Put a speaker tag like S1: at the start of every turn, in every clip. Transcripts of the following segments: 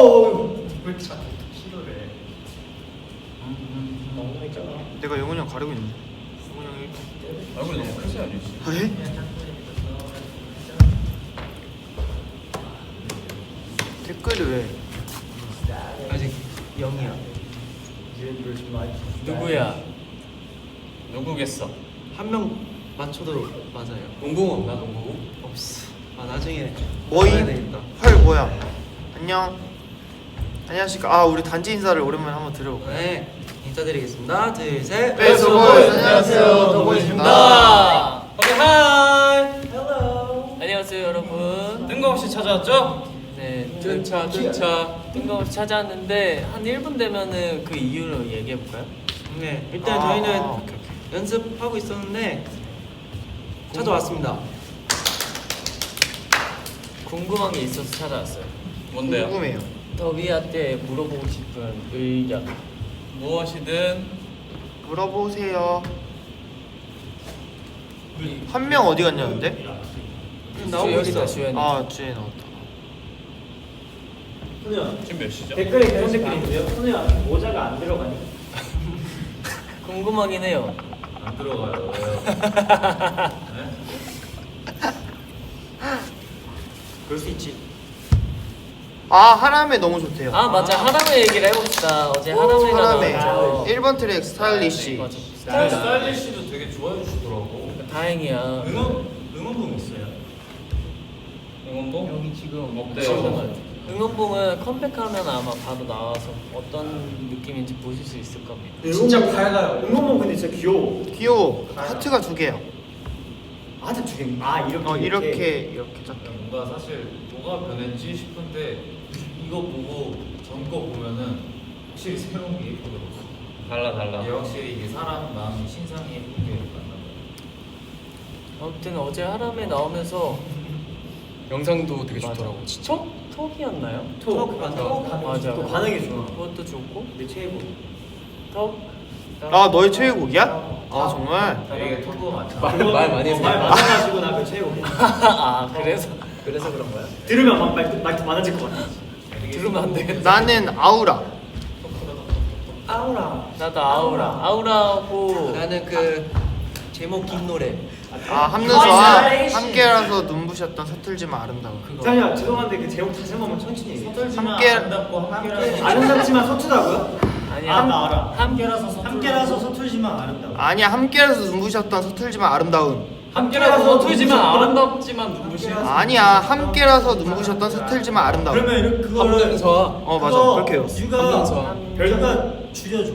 S1: 오. 왜 자꾸 시도를 해? 너무 있잖아.
S2: 내가 영훈이 형 가리고 있는데. 영훈이 형이.
S3: 얼굴이 너무 크지 않으시?
S2: 아, 해? 댓글이 왜?
S4: 아직 0이야.
S5: 누구야?
S3: 누구겠어?
S4: 한 명 맞춰도 맞아요.
S3: 농구 없나 농구?
S4: 없어. 아 나중에
S2: 뭐이?
S4: 되겠다.
S2: 헐 뭐야? 안녕. 안녕하십니까. 아 우리 단지 인사를 오랜만에 한번 드려볼까요?
S4: 네 인사드리겠습니다. 둘 셋.
S2: 베스트 보이즈 안녕하세요 더보이즈입니다.
S3: 오케이 하이.
S4: 헬로.
S5: 안녕하세요 여러분.
S3: 뜬금없이 찾아왔죠?
S5: 네, 뜬차 뜬차 뜬금없이 찾아왔는데 한 1분 되면은 그 이유를 얘기해 볼까요?
S4: 네 일단
S2: 아,
S4: 저희는
S2: 오케이, 오케이.
S4: 연습하고 있었는데 찾아왔습니다.
S5: 궁금한 게 있어서 찾아왔어요.
S3: 뭔데요?
S2: 궁금해요.
S5: 더비한테 물어보고 싶은 의견.
S3: 무엇이든
S2: 물어보세요. 한 명 어디 갔냐는데?
S4: 나오고
S5: 주연이다
S4: 있어.
S2: 아 주에 나왔다.
S1: 손우야.
S3: 지금 몇 시죠?
S1: 댓글에 그런 댓글이 있는데요. 손우야 모자가 안 들어가니?
S5: 궁금하긴 해요.
S3: 안 들어가요.
S4: 그럴 수 있지.
S2: 아 하람에 너무 좋대요.
S5: 아 맞아 하람의 얘기를 해봅시다. 어제 하람회가
S2: 하람에
S5: 나왔죠.
S2: 1번 트랙 스타일리시.
S5: 맞아.
S3: 스타일 스타일리시도 되게 좋아해 주시더라고.
S5: 다행이야.
S3: 응원 응원봉 있어요? 응원봉?
S5: 여기 지금
S3: 없대요.
S5: 응원봉은 컴백하면 아마 바로 나와서 어떤 느낌인지 보실 수 있을 겁니다.
S1: 진짜 밝아요. 응원봉 근데 진짜 귀여워.
S2: 귀여워. 하트가 두 개야.
S1: 아트 두 개. 아 이렇게
S2: 어 이렇게 이렇게 작게.
S6: 뭔가 사실 뭐가 변했지 싶은데 이거 보고 전 거 보면은 확실히 새로운 게 예쁘더라고.
S3: 달라 달라.
S6: 이게 확실히 이게 사람 마음이 신상이 예쁜 게 맞나.
S5: 아무튼 어제 하람에 나오면서
S3: 영상도 되게
S5: 맞아.
S3: 좋더라고.
S5: 톡 톡이었나요?
S4: 톡 맞아.
S5: 맞아.
S1: 또 반응이 좋아.
S5: 그것도 좋고
S1: 내 최고.
S5: 톡.
S2: 아 너의 최애곡이야? 아 정말?
S6: 되게 토도 많잖아.
S3: 말- 말 많이
S1: 어, 말
S3: 했어요.
S1: 많아가지고 나그 최고.
S5: 아 그래서
S4: 그래서 그런 거야?
S1: 들으면 막 말, 말더 많아질 것 같아.
S5: 들으면 안 되겠다.
S2: 나는 아우라.
S4: 아우라.
S5: 나도 아우라. 아우라고
S4: 나는 그 제목 긴 노래.
S2: 아 함눈수와 함께라서 눈부셨던 서툴지만 아름다워.
S5: 그거.
S1: 장이야 죄송한데 그 제목 다시 한 번만 천천히 얘기해.
S6: 서툴지만
S2: 함께-
S6: 아름답고 함께라서
S1: 아름답지만 서투다고요?
S5: 아니야.
S1: 아, 나 알아.
S5: 함께라서 서툴-
S1: 함께라서 서툴지만 아름다워.
S2: 아니야 함께라서 눈부셨던 서툴지만 아름다운.
S5: 함께라서 서툴지만 아름답지만 눈부신.
S2: 아니야 함께라서 눈부셨던 서툴지만 아름다운.
S1: 그러면 이렇게 그거를
S3: 함눈서와
S2: 어 맞아
S1: 그거
S2: 그렇게 해요.
S1: 유가
S3: 함눈서와
S1: 별가 줄여줘.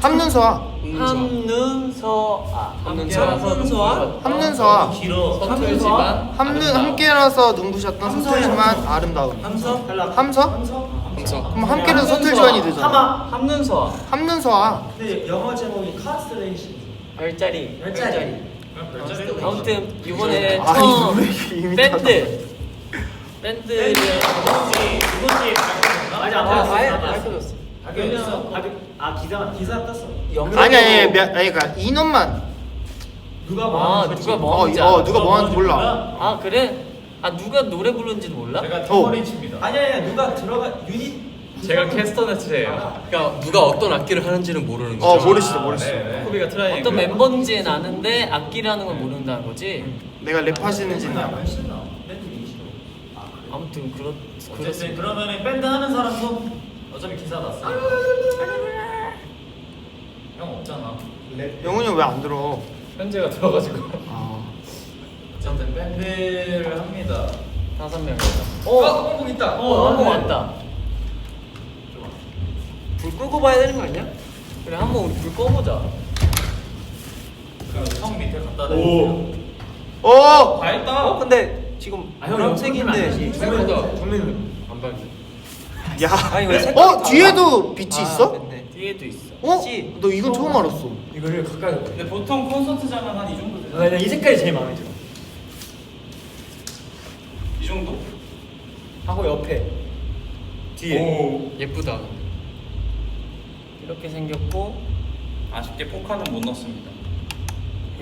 S2: 함눈서와
S5: 함눈서아.
S3: 함눈서아.
S5: 함눈서아.
S2: 함눈서와
S6: 길어.
S5: 서툴지만
S2: 함눈 함께라서 눈부셨던 서툴지만.
S4: 함서?
S1: 탈락.
S2: 함서?
S1: 함서?
S3: 함서.
S2: 그럼 함께라서 서툴지만이 되잖아.
S1: 하마.
S5: 함눈서아.
S2: 함눈서와
S1: 근데 영어 제목이 컨스텔레이션.
S5: 별자리.
S1: 별자리.
S5: 아무튼 이번에
S2: 아,
S5: 처음 밴드 밴드를
S1: 이것이 아직 안
S5: 아,
S1: 봤어.
S5: 아예
S1: 안.
S5: 밝혀졌어.
S6: 하겠어.
S1: 아, 기사 기사 떴어.
S2: 아니 아니 몇 아니 그러니까 인원만
S1: 누가 아뭐
S5: 누가
S2: 어,
S5: 뭐 하는지
S2: 어
S5: 알아?
S2: 누가 뭐 하는지 몰라
S5: 아 그래? 아 누가 노래 부르는지도 몰라?
S6: 제가 탬버린 칩니다.
S1: 아니 아니 누가 들어가 유닛
S3: 제가 캐스터네츠예요. 그러니까 누가 어떤 악기를 하는지는 모르는
S2: 어
S3: 거죠.
S2: 모르시죠 모르시죠
S6: 네, 네.
S3: 코비가 트라이.
S5: 어떤 멤버인지는 아는데 악기라는 걸 모른다는 거지.
S2: 내가 랩하시는지는
S6: 이시로.
S5: 아무튼 그렇
S6: 어쨌든
S5: 그렇습니다.
S6: 그러면은 밴드 하는 사람도 어차피 기사 났어. 형 없잖아.
S2: 영훈이 형 왜 안 들어
S3: 현재가 들어가지고.
S2: 아
S6: 어쨌든 밴드를 합니다.
S5: 다섯 명이서.
S3: 어, 한국 있다.
S5: 어 한번 왔다.
S4: 불 끄고 봐야 되는 거 아니야?
S5: 그래 한번 우리 불 꺼보자.
S6: 그형 밑에 갖다
S1: 오.
S6: 대주세요.
S2: 오!
S3: 다 했다.
S4: 어 근데 지금
S1: 아, 형,
S4: 노란색인데.
S3: 정면이다.
S1: 정면은
S3: 안 봤네.
S2: 야
S4: 아니, 왜 색깔이
S2: 어?
S4: 달라?
S2: 뒤에도 빛이
S4: 아,
S2: 있어?
S4: 됐네.
S5: 뒤에도 있어.
S2: 어?
S4: 있지?
S2: 너 이건 처음 알았어
S1: 이거를 가까이. 가.
S3: 근데 보통 콘서트장은 한 이 정도 되잖아.
S1: 나이 색깔이 제일 마음에 들어.
S3: 이 정도?
S1: 하고 옆에 뒤에.
S3: 오, 예쁘다.
S5: 이렇게 생겼고
S3: 아쉽게 포카는 못 넣습니다.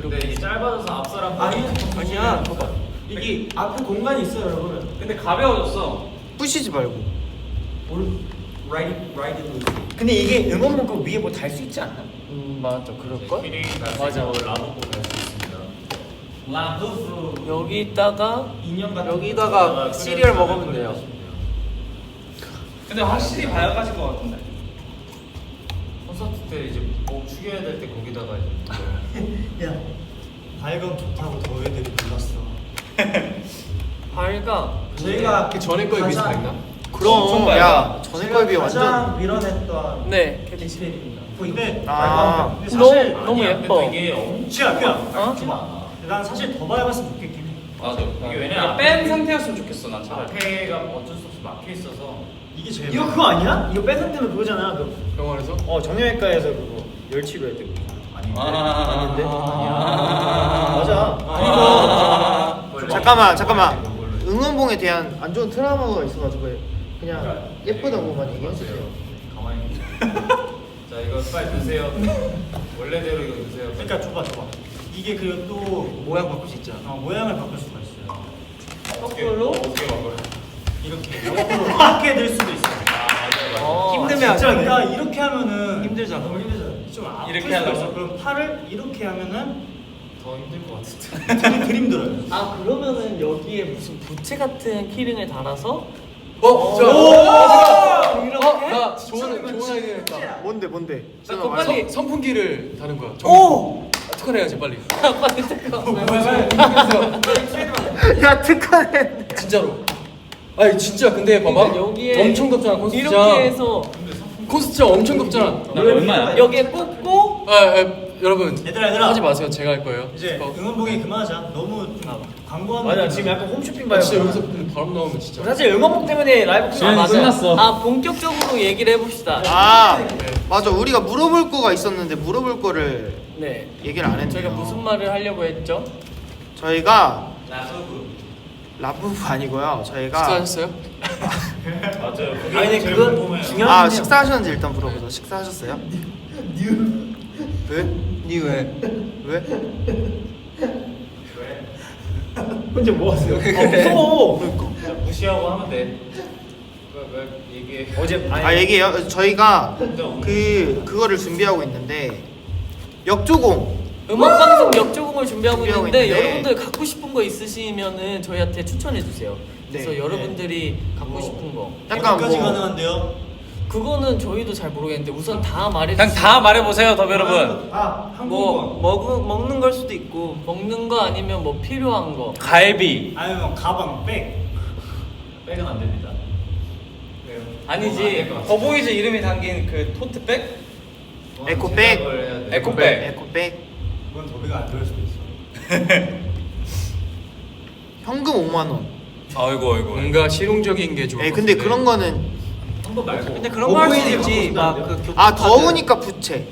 S6: 근데 이게 짧아져서 앞 사람
S1: 아니 아니야. 봐봐. 이게 앞에 공간이 있어요, 여러분.
S3: 근데 가벼워졌어.
S2: 부시지 말고
S4: 라이드 루시.
S1: 근데 이게 응원봉 그 위에 뭐 달 수 있지 않나?
S5: 음 맞아 그럴걸? 맞아
S6: 라보고 갈수 있습니다. 라보브
S5: 여기다가
S6: 인형 같은
S4: 여기다가 시리얼 먹으면 돼요.
S6: 근데 확실히 밝아진 것 같은데. 콘서트 때 이제 목 축여야 될 때 거기다가 이제
S1: 야 발광 좋다고 더 애들이 불렀어.
S5: 밝아
S1: 저희가
S3: 그 전에 거에 비해서 밝나?
S2: 그럼 야 전에 거에 비해 완전
S1: 밀어냈던
S5: 네
S1: 캐치페이입니다. 근데
S2: 아.
S1: 근데 사실
S5: 너무 너무
S6: 아니야,
S5: 예뻐
S6: 근데 이게 엄청
S1: 진짜 그냥
S5: 어?
S1: 난 사실 더 밝았으면 좋겠긴 해.
S6: 맞아. 이게 왜냐면 뺀 상태였으면 좋겠어 난 차라리. 앞에가 어쩔 수 없이 막혀 있어서
S1: 이게 제일 이거 그거 아니야? 이거 뺀 상태면 그거잖아. 그,
S3: 병원에서?
S1: 어 정형외과에서 그거 열치료 했대.
S6: 아닌데.
S1: 아닌데?
S6: 아니야.
S1: 맞아.
S6: 아.
S2: 잠깐만 잠깐만 응원봉에 대한 안 좋은 트라우마가 있어가지고 그냥 예쁘다고만 얘기했어요.
S6: 가만히. 자 이거 빨리 드세요. 원래대로 이거 드세요.
S1: 그러니까 줘봐 줘봐. 이게 그리고 또
S4: 모양 바꿀 수 있잖아.
S1: 어, 모양을 바꿀 수가 있어요.
S5: 거꾸로
S6: 어떻게 바꿔요?
S1: 이렇게 이렇게 될 수도 있어.
S6: 아 맞아요. 맞아요.
S5: 어,
S4: 힘들면
S1: 진짜
S4: 안 돼.
S1: 그러니까 이렇게 하면은
S4: 힘들잖아.
S1: 너무 힘들잖아. 좀 아플
S6: 이렇게
S1: 수가
S6: 하려고?
S1: 있어. 그럼 팔을 이렇게 하면은
S6: 더 힘들 것 같은데.
S1: 되게 들 힘들어요.
S5: 아 그러면은 여기에 무슨 부채 같은 키링을 달아서
S3: 어? 저
S5: 오!
S3: 이렇게? 어? 나 좋은 좋은 아이디어 했다
S2: 뭔데 뭔데?
S5: 나 그거 빨리
S3: 선, 선풍기를 다는 거야
S5: 오!
S3: 특허내야지 빨리
S5: 빨리 잠깐
S2: 야 특허네.
S3: 진짜로 아니 진짜 근데 봐봐
S5: 그러니까 여기에
S3: 엄청 덥잖아 콘서트장
S5: 이렇게 해서
S3: 콘서트장 엄청 덥잖아
S6: 얼마야?
S5: 여기에 꽂고
S3: 아, 아 여러분
S1: 얘들아, 얘들아.
S3: 하지 마세요 제가 할 거예요
S1: 이제
S3: 어.
S1: 응원봉이 그만하자. 너무 좀 광고하는.
S4: 맞아,
S1: 느낌.
S4: 지금 약간 홈쇼핑
S3: 아,
S4: 봐요.
S3: 진짜 여기서 근데 바람 나오면 진짜
S1: 사실 응원봉 때문에 라이브
S6: 지금
S1: 끝났어.
S6: 끝났어.
S5: 아 본격적으로 얘기를 해봅시다
S2: 아 맞아 우리가 물어볼 거가 있었는데 물어볼 거를
S5: 네
S2: 얘기를 안 했네요.
S5: 저희가 무슨 말을 하려고 했죠?
S2: 저희가 라부부 아니고요. 저희가
S3: 식사하셨어요?
S6: 맞아요. 그게
S1: 아니 근데
S6: 제일
S1: 그건
S6: 궁금해요.
S1: 중요한
S2: 아
S1: 아,
S2: 식사하셨는지 일단 물어보자. 식사하셨어요? 왜?
S4: 니 왜?
S2: 왜?
S1: 혼자 뭐 하세요? 아, 무서워.
S2: 그러니까.
S6: 무시하고 하면 돼. 왜, 왜 얘기해?
S1: 어제
S2: 아 얘기해요. 저희가 그 그거를 준비하고 있는데 역조공
S5: 음악 방송 역조공을 준비하고
S2: 준비하고
S5: 있는데
S2: 있는데.
S5: 여러분들 갖고 싶은 거 있으시면은 저희한테 추천해 주세요. 그래서
S2: 네.
S5: 여러분들이 갖고 싶은 거
S2: 약간
S1: 어디까지
S2: 뭐
S1: 가능한데요?
S5: 그거는 저희도 잘 모르겠는데 우선 다 말해
S6: 그냥 다 말해보세요, 더 여러분.
S1: 아
S4: 뭐
S1: 한국어.
S4: 먹은 먹는 걸 수도 있고.
S5: 먹는 거 아니면 뭐 필요한 거.
S6: 갈비.
S1: 아니면 가방, 백.
S6: 백은 안 됩니다. 왜요?
S4: 아니지. 더보이즈 이름이 담긴 그 토트백?
S2: 에코백.
S6: 에코백.
S2: 에코백
S1: 그건 더비가 안 들을 수도 있어.
S2: 현금 5만 원.
S6: 아이고 아이고.
S3: 뭔가 실용적인 게 좋을 에것
S2: 근데
S3: 같은데.
S2: 그런 거는
S6: 한번 말고.
S4: 근데 그런 거 할 수도
S1: 더보이즈
S4: 있지.
S1: 갖고
S4: 막
S1: 싶다는데요?
S4: 그 교통카드.
S2: 아 더우니까 부채.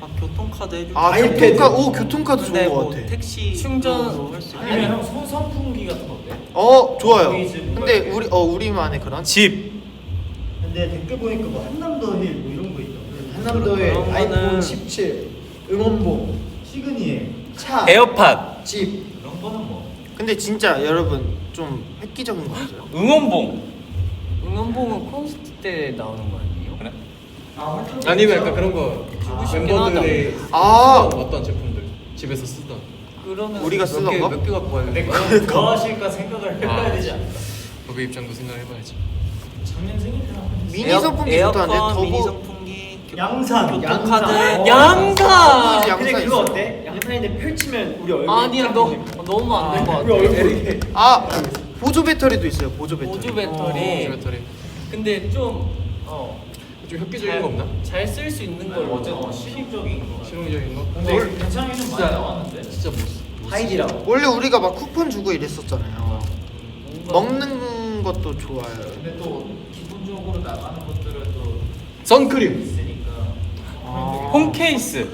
S4: 아 교통카드.
S2: 아 교통카 오 교통카드 좋은
S4: 거뭐
S2: 같아.
S4: 택시
S5: 충전
S4: 할수 있고.
S6: 아니면 형 선- 선풍기 같은 거 어때?
S2: 어 좋아요.
S6: 보이즈 뭔가
S2: 근데
S6: 이렇게.
S2: 우리 어 우리만의 그런
S6: 집.
S1: 근데 댓글 보니까 뭐 한남더 힐뭐 이런 거 있다.
S4: 한남더에 아이폰
S1: 17 응원봉 시그니에 차
S6: 에어팟.
S1: 집
S6: 그런 거는 뭐.
S2: 근데 진짜 여러분 좀 획기적인 거 같아요.
S6: 응원봉.
S5: 응원봉은 콘서트 때 나오는 거 아니에요?
S6: 그래?
S3: 아니면 약간 그런 거
S5: 싶긴
S3: 멤버들의
S2: 아.
S3: 쓰던 어떤 제품들 집에서 쓰던
S5: 그러면
S2: 우리가 쓰던 거?
S3: 몇개 갖고 와야
S6: 돼뭐 하실까 생각을 해봐야 되지 않을까?
S3: 거기 입장도 생각해봐야지
S6: 작년 생일 때
S2: 미니
S4: 에어-
S2: 선풍기
S4: 에어컨,
S2: 좋다는데 더보
S1: 양산
S4: 교통카드.
S1: 양산.
S5: 양산!
S2: 보이즈
S1: 근데
S2: 양산
S1: 그거
S2: 있어.
S1: 어때? 양산인데 펼치면 우리 얼굴
S5: 아니야
S1: 쫙
S5: 너? 너무 안 된 거
S1: 우리
S5: 같아.
S1: 얼굴 이렇게
S2: 아 보조 배터리도 있어요. 보조 배터리.
S5: 보조 배터리.
S3: 배터리
S5: 근데 좀어
S3: 좀 획기적인 거 없나?
S5: 잘쓸수 있는 걸
S6: 어제 어, 실용적인 거.
S3: 실용적인 거?
S6: 근데 괜찮게 좀 많이 나왔는데.
S3: 진짜 못 쓰-
S1: 하이디라고
S2: 원래 우리가 막 쿠폰 주고 이랬었잖아요. 먹는 것도 좋아요.
S6: 근데 또 기본적으로 나가는 것들은 또
S3: 선크림.
S5: 아.
S6: 홈 케이스.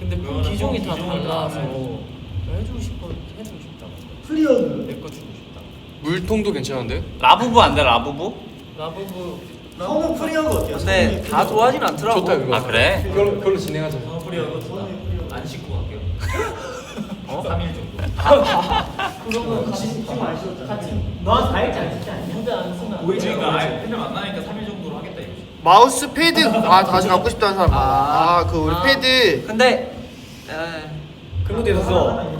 S5: 근데 뭐
S6: 그거는
S5: 기종이 다
S6: 기종을
S5: 달라서. 해주고 싶어 해주고 싶다.
S1: 플리어드
S5: 내거 주고 싶다.
S3: 물통도 괜찮은데?
S6: 라부부 안 돼, 라부부?
S5: 라부부
S1: 성우 플리어드 어때요?
S4: 근데
S1: 성우
S4: 다 좋아하진 않더라고.
S3: 좋다 이거
S6: 아, 그래?
S3: 그걸로, 그걸로 진행하자
S6: 선풀이하고 안 씻고 갈게요. 어? 3일 정도.
S5: 그러면 같이 같이
S1: 넌 다이어트 안 했지 않냐?
S5: 무대 안 쓰면 안
S1: 오히려
S6: 만나니까 3일 정도
S2: 마우스 패드 아 다시 갖고 싶다는 사람 많아. 아그 우리
S5: 아.
S2: 패드
S5: 근데 에,
S1: 그런 것도 있어서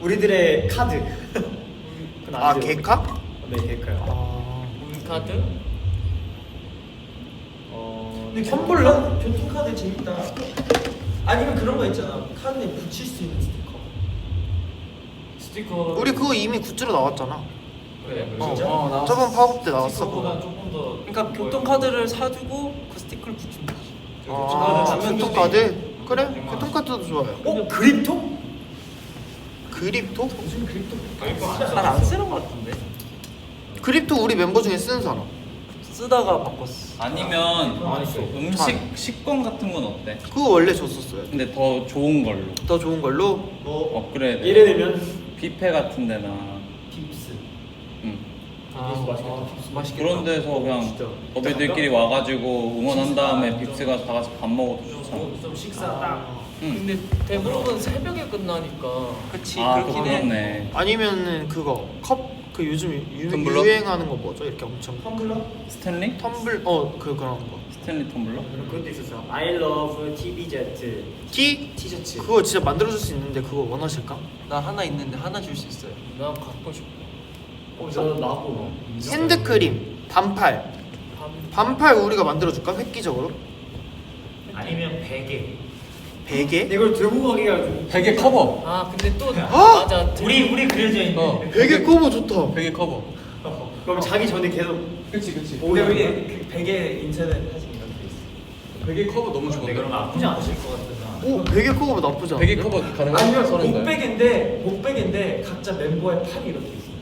S1: 우리들의 카드. 그건
S2: 아. 개카?
S1: 네 개카요.
S2: 아
S5: 우리 카드?
S1: 어.
S7: 근데 텀블러? 교통카드 재밌다. 아니면 그런 거 있잖아. 카드에 붙일 수 있는 스티커.
S6: 스티커
S2: 우리 그거 이미 굿즈로 나왔잖아.
S6: 그래
S5: 어,
S6: 진짜?
S5: 어, 나왔어.
S2: 저번 팝업 때 나왔어
S6: 스티커보다
S2: 그거.
S6: 조금 더
S5: 그러니까 교통카드를 사주고 그 스티커를 붙이면 되지.
S2: 아 교통카드? 그래 교통카드도 좋아요.
S1: 어 그립톡?
S2: 그립토?
S5: 잘 안 쓰는 것 같은데.
S2: 그립토 우리 멤버 중에 쓰는 사람.
S5: 쓰다가 바꿨어.
S4: 아니면
S1: 많이 써.
S4: 음식 식권 같은 건 어때?
S2: 그거 원래 줬었어요.
S4: 근데 더 좋은 걸로
S2: 더 좋은 걸로
S1: 뭐
S4: 업그레이드.
S1: 예를 들면
S4: 뷔페 같은 데나.
S5: 아,
S1: 맛있겠다.
S5: 아, 맛있겠다.
S4: 그런 데서 그냥
S1: 진짜.
S4: 너희들끼리 와가지고 응원한 다음에 빕스 가서 다 같이 밥 먹어도 좋잖아.
S6: 좀 식사 딱
S4: 응.
S5: 근데 대부분 새벽에 끝나니까. 그치
S4: 아
S5: 그렇긴 해.
S4: 그렇네.
S2: 아니면은 그거 컵 그 요즘 유,
S3: 텀블러?
S2: 유행하는 거 뭐죠? 이렇게 엄청
S7: 텀블러?
S4: 스탠리?
S2: 텀블 어 그 그런 거.
S4: 스탠리 텀블러?
S1: 그런 것도 있었어. I love TVZ.
S2: 티
S1: 티셔츠.
S2: 그거 진짜 만들어줄 수 있는데 그거 원하실까?
S5: 나 하나 있는데 하나 줄 수 있어요. 나 갖고 싶어.
S1: 어, 저 나고.
S2: 핸드크림 반팔 반팔 우리가 만들어줄까? 획기적으로
S6: 아니면 베개
S2: 베개?
S1: 이걸 들고 가기가 좀.
S3: 베개 커버.
S5: 아 근데 또
S2: 어?
S5: 맞아.
S6: 우리 우리 그려져 있는
S3: 어.
S2: 베개 커버 좋다.
S3: 베개 커버.
S1: 그럼 자기 전에 계속
S3: 그렇지 그렇지.
S7: 근데 우리 그 베개 이런 게 있어.
S3: 베개 커버 너무
S6: 근데
S3: 좋은데.
S6: 그럼 아프지 않으실 것 같아서
S2: 오 베개 커버 나쁘지 않아.
S3: 베개 커버 가능한
S7: 아니면. 목베개인데 목베개인데 각자 멤버의 팔이 이렇게 있어.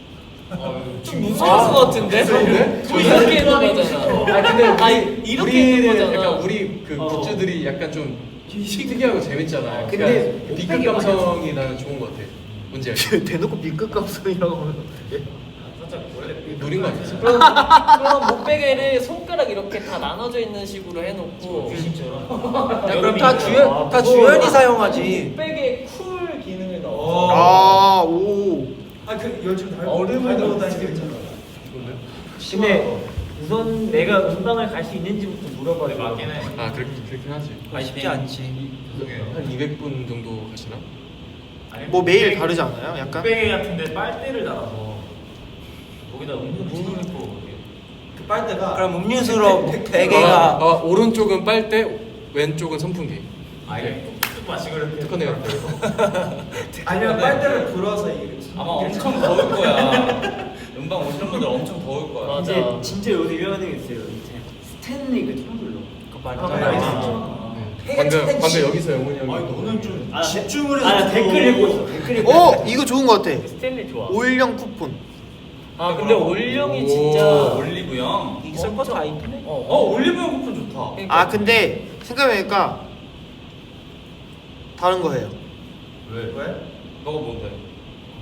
S5: 좀 무서울 것 같은데?
S3: 무서운데?
S5: 저 이렇게 있는 거잖아.
S3: 아 근데 우리,
S5: 아니, 이렇게
S3: 우리는
S5: 거잖아.
S3: 약간 우리 그
S1: 어.
S3: 굿즈들이 약간 좀 특이하고 재밌잖아.
S1: 근데
S3: 그러니까 B급 감성이 나는 좋은 것 같아. 뭔지 알지?
S2: 대놓고 B급 감성이라고 하면
S6: 살짝 원래
S3: 노린 거 아니지?
S5: 그럼, 그럼 목베개를 손가락 이렇게 다 나눠져 있는 식으로 해놓고 야, 그럼 다 주연 다 주연이 사용하지. 목베개 쿨 기능을 넣어.
S2: 아 오.
S7: 아그 요즘 다
S5: 얼음을 넣어.
S7: 다니는 거 있잖아.
S1: 근데 우선 내가 음방을 갈 수 있는지부터 물어봐야 돼.
S6: 맞긴 해
S3: 아 그렇 그렇긴 하지.
S5: 쉽지 않지.
S6: 죄송해요
S3: 한 200분 정도 가시나?
S6: 아니,
S2: 뭐 매일 다르지 않아요? 약간?
S6: 베개 같은데 빨대를 달아서 거기다 음료수 넣고
S7: 그 빨대가
S5: 그럼 음료수로
S7: 백- 백-
S3: 아,
S5: 베개가
S3: 아, 오른쪽은 빨대, 왼쪽은 선풍기.
S6: 아예 마시고 이렇게
S3: 특허네요.
S7: 아니면 빨대를 불어서 이게
S4: 아마 엄청 더울 거야. 음방 오시는 분들 엄청 더울 거야.
S5: 맞아.
S1: 이제 진짜 요새 유명한 게 있어요. 이제 스탠리 그 텀블러.
S5: 그거
S7: 아. 네.
S1: 아,
S3: 네. 방금 방금 여기서 영훈이 형이
S6: 아니 너는 좀
S1: 아,
S7: 집중을 해서
S1: 아, 나
S7: 들어.
S1: 댓글 읽고 있어. 댓글 읽고.
S2: 어 이거 좋은 거 같아.
S5: 스탠리 좋아.
S2: 올영 쿠폰.
S5: 아 근데 올영이
S3: 오.
S5: 진짜
S4: 올리브영.
S5: 있을 거다 있긴 해.
S4: 어 올리브영 쿠폰 좋다.
S5: 그러니까
S2: 아 근데 생각해보니까 다른 거 해요.
S6: 왜?
S7: 왜?
S4: 너가 뭔데?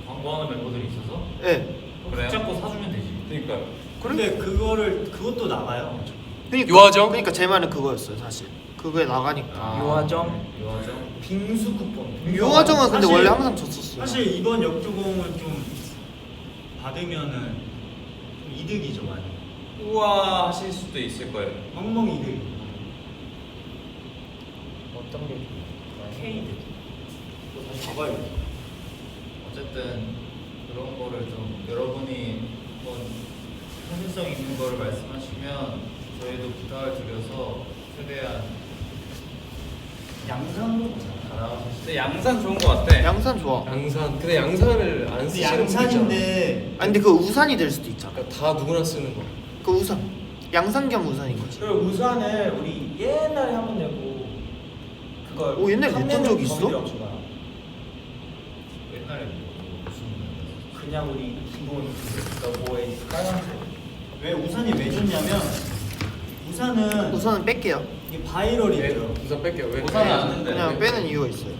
S6: 광고하는 멤버들이 있어서
S2: 예.
S4: 그래요?
S6: 붙잡고 사주면 되지
S4: 그러니까요.
S1: 근데 그거를 그것도 나가요.
S2: 그러니까,
S3: 요화정?
S2: 그러니까 제 말은 그거였어요 사실. 그거에 나가니까.
S5: 요화정.
S6: 요화정
S7: 빙수 쿠폰.
S2: 요화정은 근데
S1: 사실-
S2: 원래 항상 줬었어요.
S1: 사실 이번 역조공을 좀 받으면은 좀 이득이죠 많이.
S4: 우와 하실 수도 있을 거예요.
S1: 멍멍 이득.
S5: 어떤 게
S1: K 이득. 다시 가봐요.
S6: 어쨌든 그런 거를 좀 여러분이 한번 현실성 있는 거를 말씀하시면 저희도 부탁을 드려서 최대한
S1: 양산도
S6: 알아서
S4: 근데 양산 좋은 거 같아.
S2: 양산 좋아.
S3: 양산. 근데 양산을 안
S1: 근데
S3: 쓰시는.
S1: 양산인데
S2: 아니 근데 그 우산이 될 수도 있잖아.
S3: 그러니까 다 누구나 쓰는 거.
S2: 그 우산. 양산 겸 우산인 거지.
S7: 그리고 우산을 우리 옛날에 한번 내고 그걸
S2: 오, 옛날에
S7: 판매는
S2: 적이 있어?
S6: 옛날에 뭐 무슨
S7: 그냥 우리 기본 러버의 빨간색.
S1: 왜 우산이 왜 좋냐면 우산은
S2: 우산은 뺄게요.
S1: 이게 바이럴이
S3: 네,
S1: 돼요.
S3: 우산 뺄게요. 왜?
S4: 우산은 안 된대.
S2: 그냥 빼는 이유가 있어요.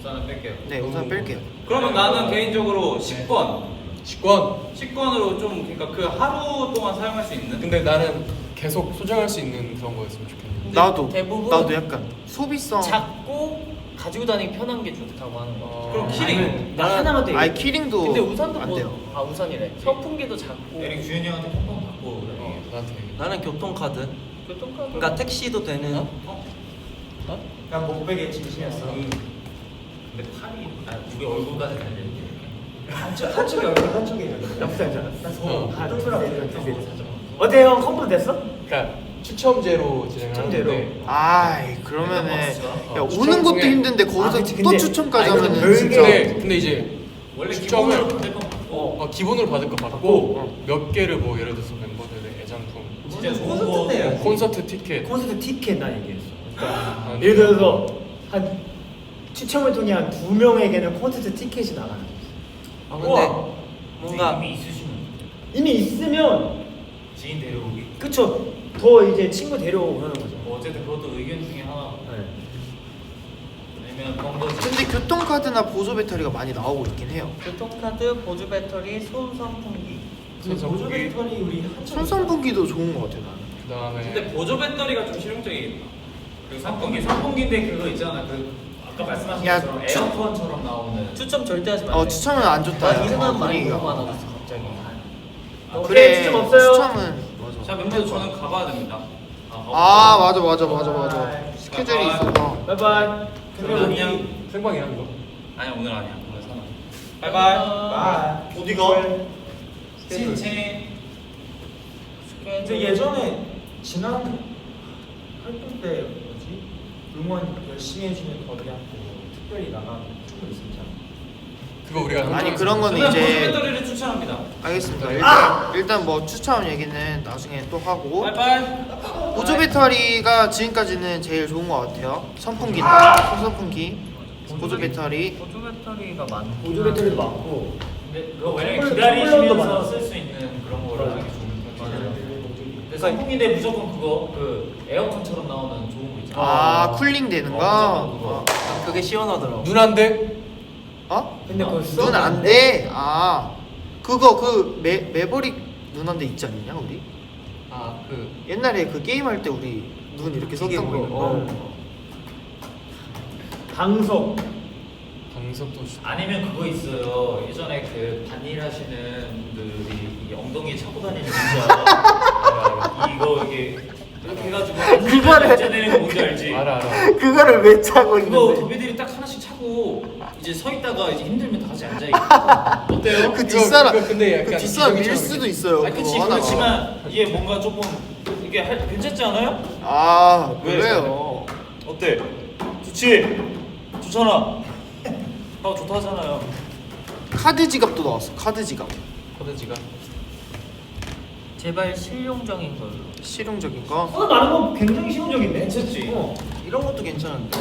S6: 우산은 뺄게요
S2: 네 우산 뺄게요.
S4: 그러면 나는 개인적으로 식권.
S3: 직권.
S4: 식권으로 좀 그러니까 그 하루 동안 사용할 수 있는.
S3: 근데 나는 계속 소장할 수 있는 그런 거였으면 좋겠는데.
S5: 근데
S2: 나도
S5: 대부분
S2: 나도 약간 소비성.
S5: 작고 가지고 다니기 편한 게 좋다고 하는 거.
S3: 어.
S4: 그럼 키링.
S1: 아니면 나 하나만 더
S2: 아이
S1: 얘기해.
S2: 키링도
S5: 근데 우산도
S2: 안
S5: 뭐,
S2: 돼요.
S5: 아 우산이래. 선풍기도 작고.
S6: 에릭 주현이 형한테 폰폰 받고
S3: 어, 나한테.
S5: 나는 교통카드.
S3: 교통카드.
S1: 그러니까 택시도 되는.
S3: 어?
S1: 그냥 목베개 진심이었어.
S6: 근데 팔이 아, 우리 얼굴까지 달려 있게
S1: 한쪽 한쪽이 얼굴 한쪽이 옆사잖아.
S3: 어.
S1: 어때요? 컴플 됐어?
S3: 그러니까 추첨제로 진행을
S1: 추첨제로.
S3: 하는데
S2: 아이 그러면은 야
S3: 어,
S2: 오는
S3: 추첨
S2: 것도
S3: 중에-
S2: 힘든데 거기서
S1: 아, 그치,
S2: 또
S1: 근데-
S2: 추첨까지
S1: 아니,
S2: 하면은
S1: 근데
S2: 진짜
S3: 근데 근데 이제
S6: 원래
S3: 추첨을
S6: 기본으로 받을 건 받고
S3: 어, 기본으로 받을 거 받고 몇 개를 뭐 예를 들어서 멤버들의 애장품
S6: 진짜 좋은 거
S1: 콘서트인데요.
S3: 콘서트 티켓
S1: 콘서트 티켓 나 얘기했어.
S3: 아,
S1: 예를 들어서 한 추첨을 통해 한 두 명에게는 콘서트 티켓이 나가는 거지.
S8: 아 근데 뭔가
S6: 이미 있으시면
S1: 이미 있으면
S6: 지인 데려오기?
S1: 그쵸. 더 이제 친구 데려오는 거죠.
S6: 뭐 어쨌든 그것도 의견 중에 하나
S1: 네.
S6: 거지
S2: 근데 교통카드나 보조 배터리가 많이 나오고 있긴 해요.
S8: 교통카드, 보조 배터리, 소음 선풍기.
S1: 그 보조 배터리 우리 한참
S2: 손선풍기도 좋은 것 같아요 나는.
S3: 그다음에
S6: 근데 보조 배터리가 좀 실용적이겠다. 그 선풍기 선풍기인데 그거 있잖아. 그 아까 말씀하신
S2: 야,
S6: 것처럼
S2: 추-
S6: 에어컨처럼 나오는.
S8: 추첨 절대 하지 마.
S2: 어 추첨은 안 좋다.
S8: 나 이상한
S2: 어,
S8: 말이
S2: 분위기가.
S8: 기.
S6: 아,
S1: 오케이, 추첨 없어요.
S2: 추첨은 맞아
S6: 자 멤버들 저는 가봐야 됩니다.
S2: 아 맞아 맞아 맞아 맞아. 스케줄이 있어서.
S1: 바이바이. 근데
S6: 그럼 안녕.
S3: 생방이야 이거.
S6: 아니 오늘 아니야. 오늘 사나. 바이바이.
S1: 어디가?
S6: 칭칭
S1: 근데 예전에 지난 활동 때 뭐지? 응원 열심히 해주는 거리한테 특별히 나간 춤을 있었잖아.
S3: 그거 우리가
S2: 아니 그런 거는
S6: 저는
S2: 이제
S6: 배터리를 추천합니다.
S2: 알겠습니다. 일단 일단 뭐 추첨 얘기는 나중에 또 하고.
S6: 바이바이.
S2: 보조 배터리가 지금까지는 제일 좋은 것 같아요. 선풍기나 손선풍기. 보조 배터리.
S8: 보조 배터리가 많고.
S1: 보조 배터리도 많고.
S6: 근데 그거 왜냐면 기다리시면서. 쓸 수 있는 그런 거를 하기 좋은 근데
S1: 그러니까
S6: 선풍기인데 무조건 그거 그 에어컨처럼 나오는 좋은 거 있잖아
S2: 아 쿨링 되는 거?
S6: 어,
S2: 어?
S8: 그게 시원하더라고.
S3: 눈안 돼
S2: 어?
S1: 근데 그거 써?
S2: 눈 안 돼? 아 그거 그 매, 매버릭 눈안대 있지 않냐 우리?
S3: 아 그
S2: 옛날에 그 게임 할 때 우리 눈 이렇게 썼던 거 어.
S1: 거. 방석.
S3: 방석도 시-
S6: 아니면 그거 있어요 예전에 그 반일 하시는 분들이 이 엉덩이에 차고 다니는 진짜 이거 이게 이렇게 해가지고
S2: 그거를-
S6: 이제 내는 거 뭔지 알지?
S3: 알아 알아
S2: 그거를 왜 차고
S6: 그거
S2: 있는데
S6: 도비들이 딱 하나씩 차고 이제 서 있다가 이제 힘들면 다시 앉아 있고 어때요?
S2: 그 뒷사람
S3: 이거 근데
S2: 그
S3: 약간
S2: 뒷사람 밀 수도 있어요
S6: 아 그치
S2: 하나가.
S6: 그렇지만 이게 뭔가 조금 이게 할, 괜찮지 않아요?
S2: 아
S6: 왜?
S2: 그래요
S6: 어때? 좋지? 좋잖아 아 좋다 하잖아요
S2: 카드 지갑도 나왔어 카드 지갑
S3: 코드지가
S8: 제발 실용적인 걸로.
S2: 실용적인
S1: 거어 많은 건 굉장히 실용적인데.
S6: 괜찮지?
S1: 어.
S8: 이런 것도 괜찮은데.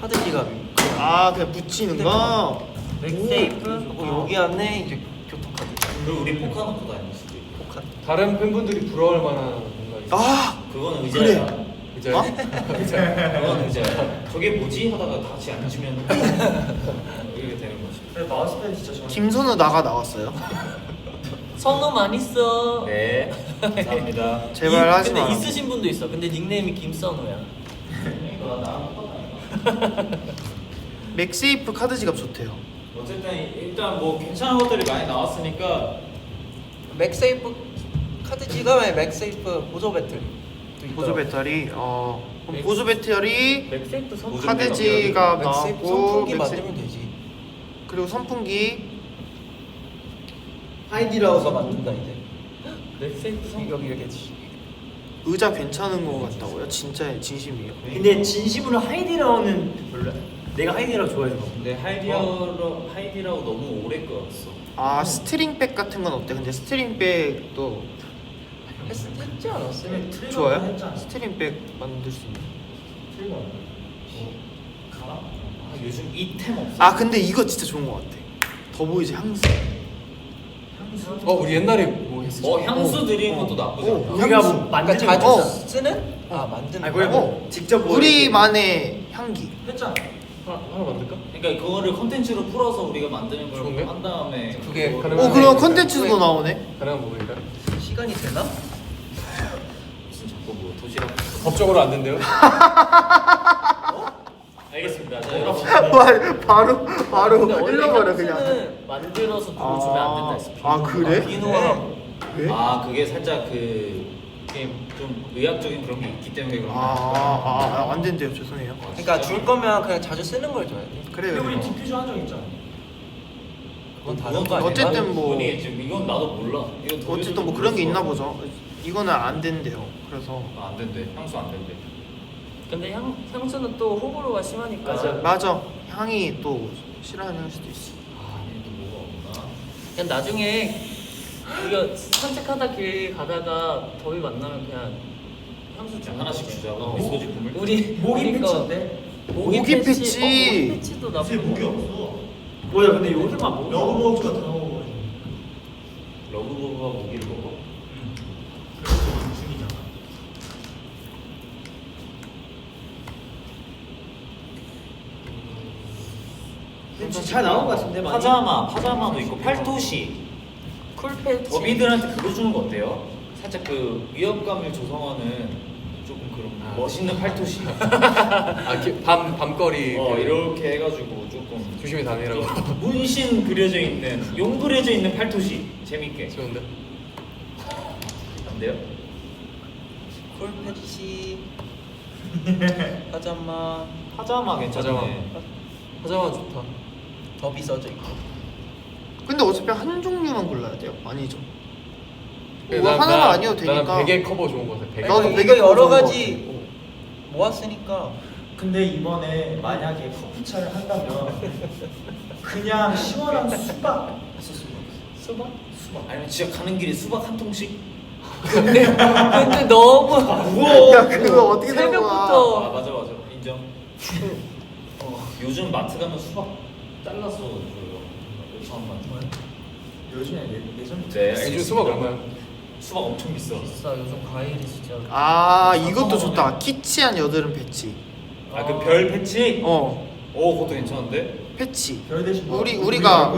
S8: 카드 지갑이.
S2: 아 그냥 붙이는 거
S8: 맥세이프. 어, 여기 안에 이제 교통카드.
S6: 그리고 우리 포카 놓고 다니는 수도 있고
S8: 포카.
S3: 다른 팬분들이 부러워할 만한 뭔가 있어
S2: 아
S6: 그거는
S2: 그래.
S6: 의자야
S3: 이제
S2: 어?
S6: 그건 의자야 저게 뭐지? 하다가 같이 앉으면 이렇게 되는 거지
S1: 근데 마우스패드 진짜 좋아.
S2: 김선우 나가 나왔어요
S8: 선우 많이 써.
S6: 네 감사합니다
S2: 제발
S8: 이-
S2: 하지
S8: 근데
S2: 마
S8: 있으신 분도 있어. 근데 닉네임이 김선우야.
S6: 이거 똑같다니까
S2: 맥세이프 카드 지갑 좋대요
S6: 어쨌든 일단 뭐 괜찮은 것들이 많이 나왔으니까
S8: 맥세이프 카드 지갑에 맥세이프 보조 배터리.
S2: 보조 배터리 어 그럼 보조 배터리
S8: 맥세이프 선
S6: 보조
S2: 카드
S6: 배터리.
S2: 지갑
S8: 맥세이프
S2: 나왔고
S8: 선풍기
S2: 맥세-
S8: 만들면 되지.
S2: 그리고 선풍기
S8: 하이디라우가 만든다 이제. 맥세이프 선 여기 이렇게 지-
S2: 의자 괜찮은 거 같다고요? 진짜 진심이에요
S1: 근데 진심으로 하이디라우는 별로. 내가 하이디라우 좋아해서.
S6: 근데 하이디라우 하이디라우 너무 오래 끌었어
S2: 아 스트링백 같은 건 어때? 근데 스트링백도
S8: 했, 했지 않았어?
S2: 좋아요?
S1: 했잖아.
S2: 스트링백 만들 수 있는
S1: 틀리고
S6: 가나? 아 요즘 이템 없어
S2: 아 근데 이거 진짜 좋은 거 같아 더 보이즈 향수
S3: 어 우리 옛날에 뭐 했었지
S6: 어 향수 드리는 것도 나쁘지
S2: 어.
S6: 않다
S1: 우리가
S2: 향수.
S1: 뭐
S8: 그러니까
S1: 만드는
S8: 자주
S2: 거.
S8: 쓰는? 아 만드는
S1: 아니
S8: 거.
S1: 그래 뭐 직접 뭐
S2: 우리만의 향기
S1: 했잖아.
S3: 하나, 하나 만들까?
S6: 그러니까 그거를 컨텐츠로 풀어서 우리가 만드는 걸
S3: 좋은데?
S6: 한 다음에
S3: 그게
S6: 그거를-
S3: 가능한
S2: 어 그럼 컨텐츠도 나오네
S3: 가능한 부분인가?
S8: 시간이 되나?
S6: 무슨 자꾸 뭐 도시락
S3: 법적으로 안 된대요?
S6: 알겠습니다 자 여러분
S2: 바로 바로
S8: 근데 원래
S2: 흘러버려 그냥
S8: 만들어서 그걸 주면 안 된다 했어.
S2: 아, 그래?
S8: 비누랑
S2: 왜?
S6: 아 그게 살짝 그 좀 의학적인 그런 게 있기 때문에 그런 거
S2: 아안 아, 안 된대요 죄송해요
S8: 그러니까 줄 거면 그냥 자주 쓰는 걸 줘야 돼.
S2: 그래요
S7: 근데 우리. 디퓨저 한 적 있잖아.
S8: 그건 다른 거 아니야?
S2: 어쨌든 뭐
S6: 분이 지금 이건 나도 몰라. 이건 더
S2: 어쨌든 뭐 그런 게 있나 보죠 이거는 안 된대요 그래서
S6: 아, 안 된대. 향수 안 된대.
S5: 근데 향 향수는 또 호불호가 심하니까.
S6: 맞아.
S2: 맞아 향이 또 싫어하는 수도 있어
S6: 아, 이게 또 뭐가 없나?
S5: 그냥 나중에 우리가 산책하다 길 가다가 더위 만나면 그냥 향수 주는
S6: 하나씩. 주자고.
S5: 어.
S6: 우리 소지 품을.
S5: 우리
S7: 모기
S5: 우리
S7: 패치
S5: 거-
S7: 어때?
S2: 모기 패치.
S5: 어, 모기 패치도
S1: 요새
S5: 나쁘고.
S1: 목이 없어.
S7: 뭐야 근데 요새만 먹어.
S1: 러브버즈가 다 먹어가지고.
S6: 러브버브가 모기를 먹어?
S1: 그래서 중이잖아.
S7: 근데 잘 나온 것 같은데 많이.
S6: 파자마, 파자마도 있고 팔토시.
S5: 쿨 패치.
S6: 어비들한테 그거 주는 거 어때요? 살짝 그 위협감을 조성하는 조금 그런
S3: 아.
S6: 멋있는 팔토시.
S3: 아, 기- 밤 밤거리.
S6: 어
S3: 그
S6: 이렇게 해가지고 조금
S3: 조심히 다니라고.
S6: 좀 문신 그려져 있는 용 그려져 있는 팔토시 재밌게.
S3: 좋은데?
S6: 안 돼요?
S8: 쿨 패치. 파자마.
S6: 파자마 괜찮네.
S3: 파자마. 화장은 좋다.
S8: 더비 써져 있고.
S2: 근데 어차피 한 종류만 골라야 돼요 아니죠
S3: 근데
S2: 뭐
S3: 난-
S2: 아니어도 되니까
S3: 나는 베개 커버 좋은 거 같아. 베개.
S2: 나도
S8: 그러니까
S2: 되게
S8: 이거 여러 가지 모았으니까
S7: 근데 이번에 만약에 커피차를 한다면 그냥 시원한 수박 있었으면 좋겠어.
S5: 수박?
S6: 수박. 아니면 진짜 가는 길에 수박 한 통씩.
S5: 근데 근데 너무
S6: 무거워.
S2: 야 그거 어떻게 된 거야
S5: 새벽부터
S6: 아 맞아 맞아 인정. 어, 요즘 마트 가면 수박 잘라서 줘요. 요천 마트.
S7: 요즘에 예- 예전부터
S6: 네.
S3: 요즘 수박 얼마야?
S6: 수박 엄청 비싸.
S5: 비싸 요즘 과일이 진짜.
S2: 아 이것도 좋다 키치한 여드름 패치
S6: 아 그 별 패치?
S2: 어
S6: 오 그것도 괜찮은데?
S2: 패치
S7: 별 대신 뭐?
S2: 우리 우리가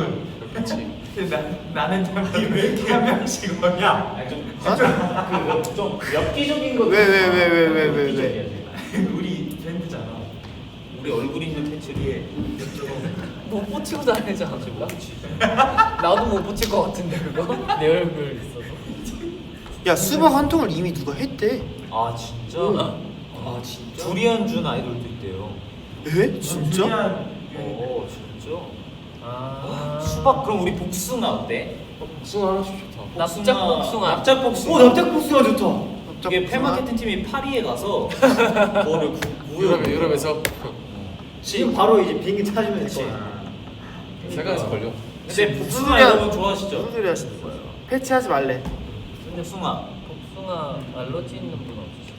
S3: 그렇지.
S7: 근데 나, 나는 왜 이렇게 한 명씩 오냐?
S6: 아니 좀그좀 엽기적인 거.
S2: 왜, 왜, 왜, 왜, 왜, 왜, 왜?
S7: 우리.
S6: 우리 얼굴 있는 패치를
S5: 못 붙이고 다니지 않을까? 나도 못 붙일 것 같은데 그거? 내 얼굴 있어서.
S2: 야 수박 한 통을 이미 누가 했대
S6: 아 진짜?
S7: 아 진짜?
S6: 두리안 준 아이돌도 있대요.
S2: 에? 진짜?
S6: 오 진짜?
S5: 아
S6: 수박 그럼 우리 복숭아 어때?
S3: 복숭아 하나씩 좋다.
S5: 납작 복숭아.
S6: 납작 복숭아.
S7: 오 납작 복숭아 좋다.
S6: 이게 팬마케팅 팀이 파리에 가서 그거를 구- 구해요.
S3: 유럽에 유럽에서
S7: 지금 바로 이제 비행기 타시면. 될 거야.
S3: 세간에서 걸려.
S6: 근데
S2: 무슨
S6: 복숭아
S2: 소리야?
S6: 여러분
S2: 무슨
S6: 좋아하시죠?
S2: 소리 하시는 거예요? 패치하지 말래
S6: 복숭아.
S5: 복숭아 알러지 있는 분 없으시죠?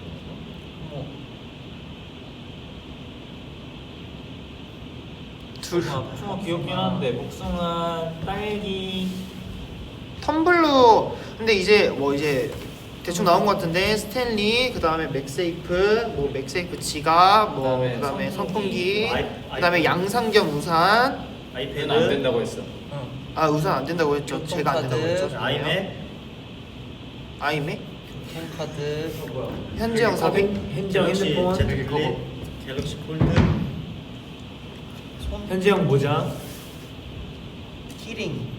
S2: 뭐둘
S6: 복숭아, 복숭아 귀엽긴 한데 복숭아, 딸기.
S2: 텀블러 근데 이제 뭐 이제 대충 나온 것 같은데 스탠리 그 다음에 맥세이프 뭐 맥세이프 지갑 뭐
S6: 그다음에
S2: 그 다음에
S6: 선풍기,
S2: 선풍기
S7: 아이-
S2: 그 다음에 양상겸 우산.
S6: 얘는 안 된다고 했어.
S2: 아 우산 안 된다고 했죠? 제가 안 된다고 했죠?
S7: 아이맥,
S2: 아이맥?
S8: 캠카드.
S2: 현재형 400
S7: 현지형 핸드폰,
S3: 베개 커버.
S7: 갤럭시 폴드, 현지형 모자.
S8: 키링.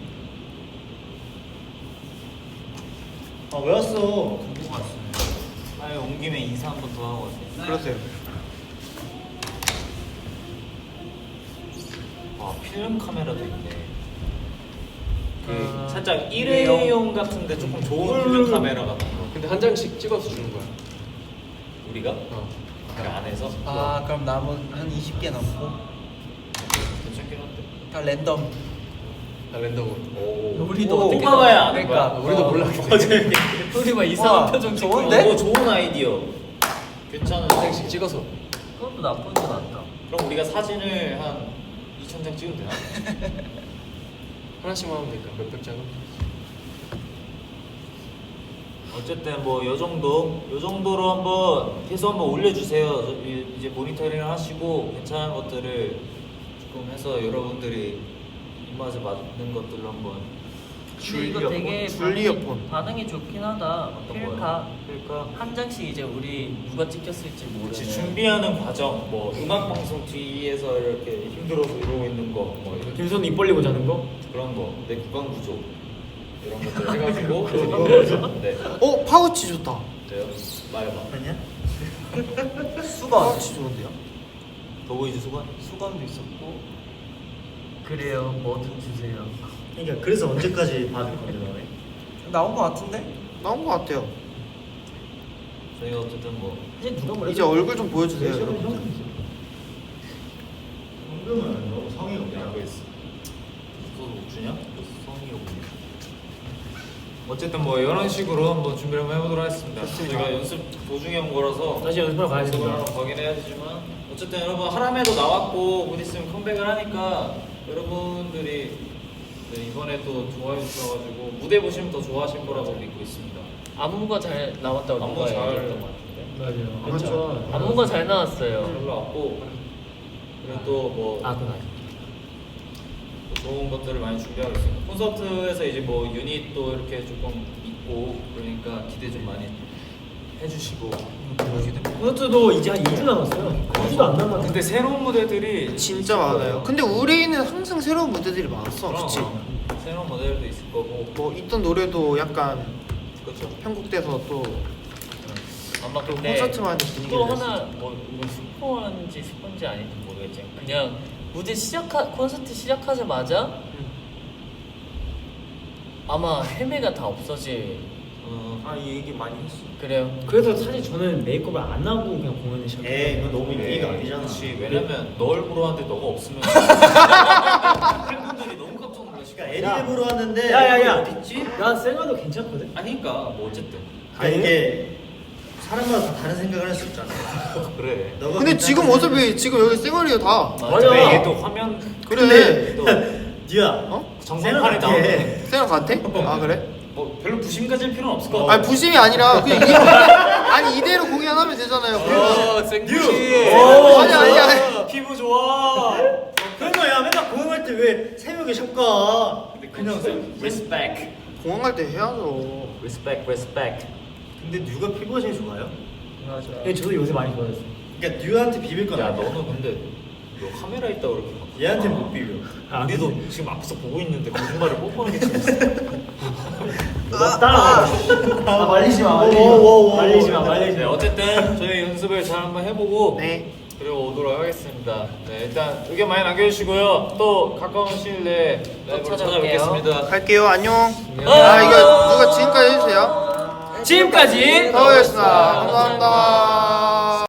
S7: 아왜 왔어?
S6: 아예 온 김에 인사 한번 더 하고 왔어.
S2: 그러세요
S6: 와 필름 카메라도 있네. 그
S5: 아,
S6: 살짝 일회용 같은데 조금 좋은 필름 카메라 같은 거.
S3: 근데 한 장씩 찍어서 주는 거야.
S6: 우리가
S3: 어.
S6: 그 안에서
S8: 아 그럼 남은 한 20개 남고
S6: 괜찮긴 한데.
S8: 다 랜덤.
S3: 아, 랜덤으로.
S6: 오.
S5: 우리도
S6: 오,
S5: 어떻게
S6: 뽑아봐야 아는
S8: 그러니까.
S6: 거야.
S3: 우리도 몰라.
S5: 우리 막
S8: 와,
S5: 이상한 표정 짓고
S8: 좋은데?
S6: 오, 좋은 아이디어. 괜찮은
S3: 한 장씩 찍어서.
S5: 그것도 나쁘지 않다.
S6: 그럼 우리가 사진을 한 2천 장 찍으면 되나?
S3: 하나씩만 하면 되니까 몇백 장은.
S6: 어쨌든 뭐 요 정도 요 정도로 한번 계속 한번 올려주세요. 저- 이- 이제 모니터링을 하시고 괜찮은 것들을 조금 해서 여러분들이 입맛에 맞는 것들로 한번
S5: 근데 이거 되게
S2: 줄
S5: 반응이, 좋긴 하다.
S6: 어떤
S5: 필카?
S6: 필카.
S5: 한 장씩 이제 우리 누가 찍혔을지 모르는.
S6: 그렇지 준비하는 과정 뭐 음악 방송 뒤에서 이렇게 힘들어서 이러고 있는 거뭐
S7: 김선 입 벌리고 자는 거?
S6: 그런 거내 구강 구조 이런 것들 해가지고 네.
S2: 어 파우치 좋다
S6: 어때요? 말해봐.
S7: 아니야?
S2: 수건 진짜 좋은데요?
S6: 더보이즈 수건?
S7: 수건도 있었고.
S5: 그래요. 뭐든 주세요.
S7: 그러니까 그래서 언제까지 받을 건데 너네? 나온 거 같은데?
S2: 나온 것 같아요.
S6: 저희가 어쨌든 뭐
S7: 사실 누가 뭐래?
S2: 이제 얼굴 좀 보여주세요 여러분.
S1: 현금은 너무 성의 없냐?
S6: 있어. 그거 못 주냐? 성의가 뭐냐? 어쨌든 뭐 이런 식으로 한번 준비를 한번 해보도록 하겠습니다. 저희가 연습 도중에 온 거라서
S7: 다시 연습하러 가야.
S6: 한번 가긴 해야 되지만 어쨌든 여러분 하람에도 나왔고 곧 있으면 컴백을 하니까 여러분들이 네, 이번에 또 좋아해 주셔가지고 무대 보시면 더 좋아하실 거라고 믿고 있습니다.
S5: 안무가 잘 나왔다고
S6: 안무
S5: 누가
S6: 잘-
S5: 얘기했던 것 같은데.
S7: 맞아요.
S2: 그렇죠.
S5: 안무가 잘 나왔어요.
S6: 잘 나왔고 그리고 또뭐
S5: 아, 그건 아니.
S6: 좋은 것들을 많이 준비하고 있습니다. 콘서트에서 이제 뭐 유닛도 이렇게 조금 있고 그러니까 기대 좀 많이 해주시고
S7: 콘서트도 이제 한 2주 남았어요. 2주도 안 남았는데.
S6: 근데 새로운 무대들이
S2: 진짜 많아요. 근데 우리는 항상 새로운 무대들이 많았어, 그렇지?
S6: 새로운 모델도 있을 거고
S2: 뭐 있던 노래도 약간
S6: 그렇죠.
S2: 편곡돼서 또
S5: 아마
S2: 또
S5: 근데
S2: 콘서트만의
S5: 또
S2: 분위기를
S5: 하나 뭐 이거 스포인지 스포인지 아닌지 모르겠지만 그냥 무대 시작하 콘서트 시작하자마자 아마 헤매가 다 없어질
S6: 어,
S7: 아, 이 얘기 많이 했어.
S5: 그래요.
S7: 그래서 사실 저는 메이크업을 안 하고 그냥 공연을 시작해요.
S1: 에이 그건 너무. 예의가 아니잖아.
S6: 그렇지. 왜냐면 너 얼굴로 하는데 너가 없으면 팬분들이 너무 깜짝 놀라시고.
S1: 그러니까 애니메이로 왔는데
S7: 야야야.
S1: 어딨지?
S7: 나 쌩얼도 괜찮거든.
S6: 아니니까 뭐 어쨌든
S1: 아 이게 사람마다 다 다른 생각을 할 수 있잖아.
S6: 그래.
S1: 너가
S2: 근데 지금 어차피 지금 여기 쌩얼이에요 다
S7: 맞아.
S6: 근데 이게 또 화면
S2: 그래
S6: 또
S1: 니야
S2: 어?
S6: 정상판에
S1: 같아.
S6: 나오는
S2: 쌩얼 같아? 아 그래?
S6: 뭐 별로 부심 가질 필요는 없을 것 같아.
S2: 아니 부심이 아니라 그냥 이, 아니 이대로 공연하면 되잖아요
S3: 어, 생쿠시.
S2: 아니 아니 아니
S6: 피부 좋아.
S1: 그런 거야 맨날 공연할 때 왜 새벽에 샵가
S6: 그냥 respect,
S2: 공연 갈때 해야죠
S6: respect, respect.
S1: 근데 뉴가 피부가 제일 좋아요?
S7: 맞아. 예, 저도 요새 많이 좋아졌어요.
S1: 그러니까 뉴한테 비빌 건
S6: 야
S1: 아니야
S6: 너는 근데 너 카메라 있다고 이렇게 막.
S1: 얘한테 못 비벼
S7: 아,
S6: 우리도 지금 앞에서 보고 있는데 거짓말을 뽀뽀하는 게 재밌어.
S7: 너 따라와. 아, 말리지 마. 말리지 마.
S1: 오오오오.
S7: 말리지 마. 말리지
S6: 네
S7: 마.
S6: 어쨌든 저희 연습을 잘 한번 해보고
S2: 네
S6: 그리고 오도록 하겠습니다. 네 일단 의견 많이 남겨주시고요. 또 가까운 시일 내에 라이브로
S5: 찾아올게요.
S6: 찾아뵙겠습니다.
S2: 갈게요 안녕
S6: 안녕.
S2: 아 이거 누가 지금까지 해주세요
S5: 지금까지
S2: 더였습니다 감사합니다